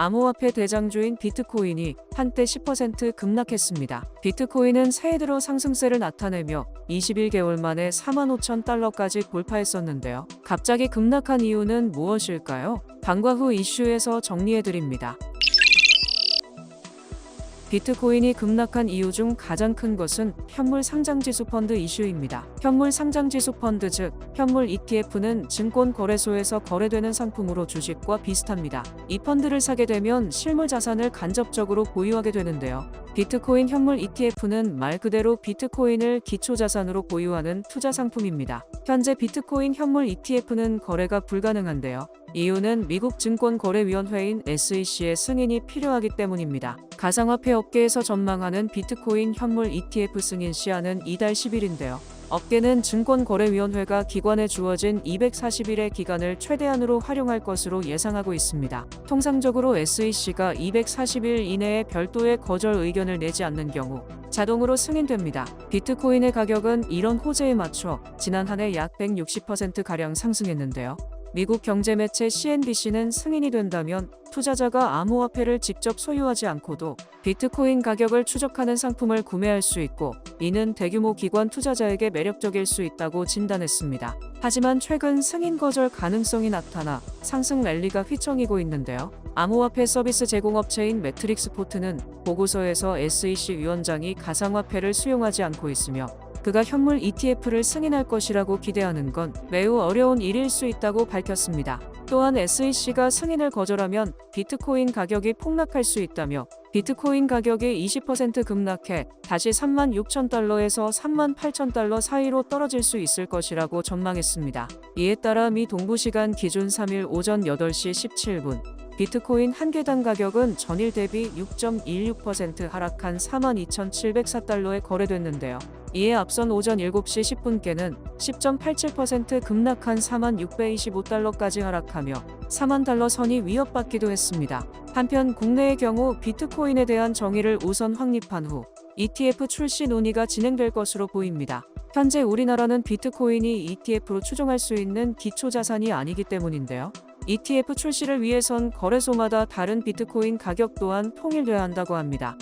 암호화폐 대장주인 비트코인이 한때 10% 급락했습니다. 비트코인은 새해 들어 상승세를 나타내며 21개월 만에 4만 5천 달러까지 돌파했었는데요. 갑자기 급락한 이유는 무엇일까요? 방과 후 이슈에서 정리해드립니다. 비트코인이 급락한 이유 중 가장 큰 것은 현물 상장지수 펀드 이슈입니다. 현물 상장지수 펀드 즉 현물 ETF는 증권 거래소에서 거래되는 상품으로 주식과 비슷합니다. 이 펀드를 사게 되면 실물 자산을 간접적으로 보유하게 되는데요. 비트코인 현물 ETF는 말 그대로 비트코인을 기초 자산으로 보유하는 투자 상품입니다. 현재 비트코인 현물 ETF는 거래가 불가능한데요. 이유는 미국 증권거래위원회인 SEC의 승인이 필요하기 때문입니다. 가상화폐 업계에서 전망하는 비트코인 현물 ETF 승인 시한은 이달 10일인데요. 업계는 증권거래위원회가 기관에 주어진 240일의 기간을 최대한으로 활용할 것으로 예상하고 있습니다. 통상적으로 SEC가 240일 이내에 별도의 거절 의견을 내지 않는 경우 자동으로 승인됩니다. 비트코인의 가격은 이런 호재에 맞춰 지난 한 해 약 160%가량 상승했는데요. 미국 경제 매체 CNBC는 승인이 된다면 투자자가 암호화폐를 직접 소유하지 않고도 비트코인 가격을 추적하는 상품을 구매할 수 있고 이는 대규모 기관 투자자에게 매력적일 수 있다고 진단했습니다. 하지만 최근 승인 거절 가능성이 나타나 상승 랠리가 휘청이고 있는데요. 암호화폐 서비스 제공업체인 매트릭스 포트는 보고서에서 SEC 위원장이 가상화폐를 수용하지 않고 있으며 그가 현물 ETF를 승인할 것이라고 기대하는 건 매우 어려운 일일 수 있다고 밝혔습니다. 또한 SEC가 승인을 거절하면 비트코인 가격이 폭락할 수 있다며 비트코인 가격이 20% 급락해 다시 3만 6천 달러에서 3만 8천 달러 사이로 떨어질 수 있을 것이라고 전망했습니다. 이에 따라 미 동부 시간 기준 3일 오전 8시 17분 비트코인 한 개당 가격은 전일 대비 6.16% 하락한 42,704달러에 거래됐는데요. 이에 앞선 오전 7시 10분께는 10.87% 급락한 4,625달러까지 하락하며 4만 달러 선이 위협받기도 했습니다. 한편 국내의 경우 비트코인에 대한 정의를 우선 확립한 후 ETF 출시 논의가 진행될 것으로 보입니다. 현재 우리나라는 비트코인이 ETF로 추정할 수 있는 기초 자산이 아니기 때문인데요. ETF 출시를 위해선 거래소마다 다른 비트코인 가격 또한 통일돼야 한다고 합니다.